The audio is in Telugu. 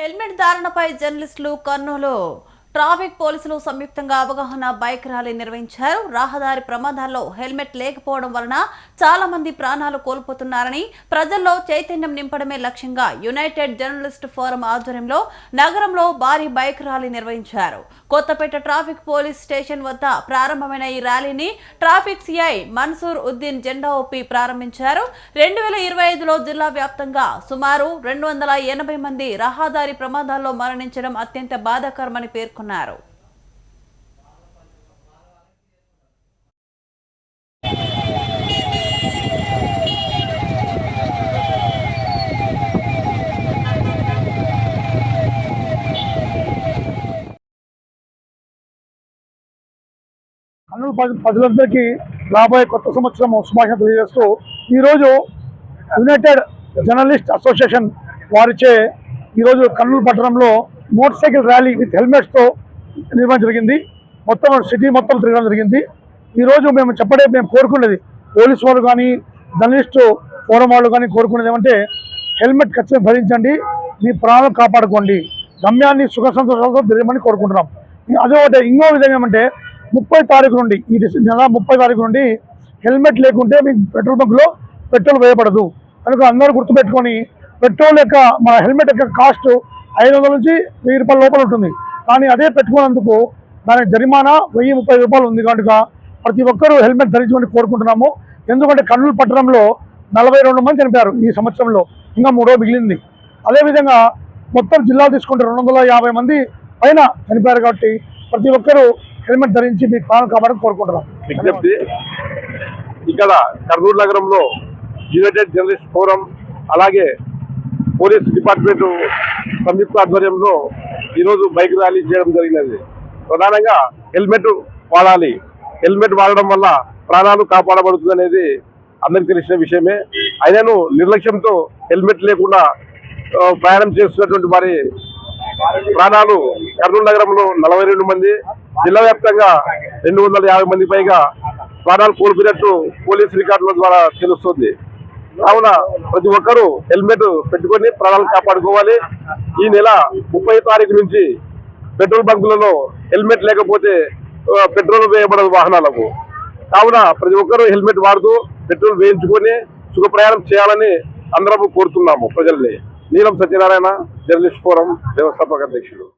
హెల్మెట్ ధారణపై జర్నలిస్టులు కర్నూలు ట్రాఫిక్ పోలీసులు సంయుక్తంగా అవగాహన బైక్ ర్యాలీ నిర్వహించారు. రహదారి ప్రమాదాల్లో హెల్మెట్ లేకపోవడం వలన చాలా మంది ప్రాణాలు కోల్పోతున్నారని ప్రజల్లో చైతన్యం నింపడమే లక్ష్యంగా యునైటెడ్ జర్నలిస్ట్ ఫోరం ఆధ్వర్యంలో నగరంలో భారీ బైక్ ర్యాలీ నిర్వహించారు. కొత్తపేట ట్రాఫిక్ పోలీస్ స్టేషన్ వద్ద ప్రారంభమైన ఈ ర్యాలీని ట్రాఫిక్ సిఐ మన్సూర్ ఉద్దీన్ జెండా ఒప్పి ప్రారంభించారు. రెండు వేల ఇరవై ఐదులో జిల్లా వ్యాప్తంగా సుమారు రెండు వందల ఎనభై మంది రహదారి ప్రమాదాల్లో మరణించడం అత్యంత బాధాకరమని పేర్కొన్నారు. కర్నూలు ప్రజలందరికీ రాబోయే కొత్త సంవత్సరం శుభాషణ తెలియజేస్తూ ఈరోజు యునైటెడ్ జర్నలిస్ట్ అసోసియేషన్ వారిచే ఈరోజు కర్నూలు పట్టణంలో మోటార్ సైకిల్ ర్యాలీ విత్ హెల్మెట్స్తో నిర్వహించడం జరిగింది. మొత్తం సిటీ మొత్తం తిరగడం జరిగింది. ఈరోజు మేము చెప్పడే మేము కోరుకునేది పోలీసు వాళ్ళు కానీ జర్నలిస్టు ఫోరం వాళ్ళు కానీ కోరుకునేది ఏమంటే హెల్మెట్ ఖచ్చితంగా ధరించండి మీ ప్రాణాలు కాపాడుకోండి గమ్యాన్ని సుఖ సంతోషాలతో తిరగమని కోరుకుంటున్నాం. అదే ఒకటి ఇంకో విధంగా ఏమంటే ముప్పై తారీఖు నుండి ఈ నెల ముప్పై తారీఖు నుండి హెల్మెట్ లేకుంటే మీకు పెట్రోల్ బంక్లో పెట్రోల్ వేయబడదు. కనుక అందరూ గుర్తుపెట్టుకొని పెట్రోల్ యొక్క మన హెల్మెట్ యొక్క కాస్ట్ ఐదు వందల నుంచి వెయ్యి రూపాయల లోపల ఉంటుంది. కానీ అదే పెట్టుకున్నందుకు దానికి జరిమానా వెయ్యి ముప్పై రూపాయలు ఉంది కనుక ప్రతి ఒక్కరూ హెల్మెట్ ధరించమని కోరుకుంటున్నాము. ఎందుకంటే కర్నూలు పట్టణంలో నలభై రెండు మంది చనిపోయారు ఈ సంవత్సరంలో. ఇంకా మూడో మిగిలింది. అదేవిధంగా మొత్తం జిల్లా తీసుకుంటే రెండు వందల యాభై మంది పైన చనిపోయారు కాబట్టి ప్రతి ఒక్కరూ హెల్మెట్ ధరించి మీ ప్రాణం కాపాడని కోరుకుంటున్నాం. ఇక్కడ కర్నూలు నగరంలో యునైటెడ్ జర్నలిస్ట్ ఫోరం అలాగే పోలీస్ డిపార్ట్మెంట్ సంయుక్త ఆధ్వర్యంలో ఈరోజు బైక్ ర్యాలీ చేయడం జరిగినది. ప్రధానంగా హెల్మెట్ వాడాలి. హెల్మెట్ వాడడం వల్ల ప్రాణాలు కాపాడబడుతుంది అనేది అందరికి తెలిసిన విషయమే. అయినను నిర్లక్ష్యంతో హెల్మెట్ లేకుండా ప్రయాణం చేస్తున్నటువంటి వారి ప్రాణాలు కర్నూలు నగరంలో నలభై రెండు మంది జిల్లా వ్యాప్తంగా రెండు వందల యాభై మంది పైగా ప్రాణాలు కోల్పోయినట్టు పోలీస్ రికార్డుల ద్వారా తెలుస్తుంది. కావున ప్రతి ఒక్కరూ హెల్మెట్ పెట్టుకొని ప్రాణాలు కాపాడుకోవాలి. ఈ నెల ముప్పై తారీఖు నుంచి పెట్రోల్ బంకులలో హెల్మెట్ లేకపోతే పెట్రోల్ వేయబడదు వాహనాలకు. కావున ప్రతి ఒక్కరూ హెల్మెట్ వాడుతూ పెట్రోల్ వేయించుకొని సుఖ ప్రయాణం చేయాలని అందరము కోరుతున్నాము ప్రజల్ని. నీలం సత్యనారాయణ జర్నలిస్ట్ ఫోరం వ్యవస్థాపక అధ్యక్షుడు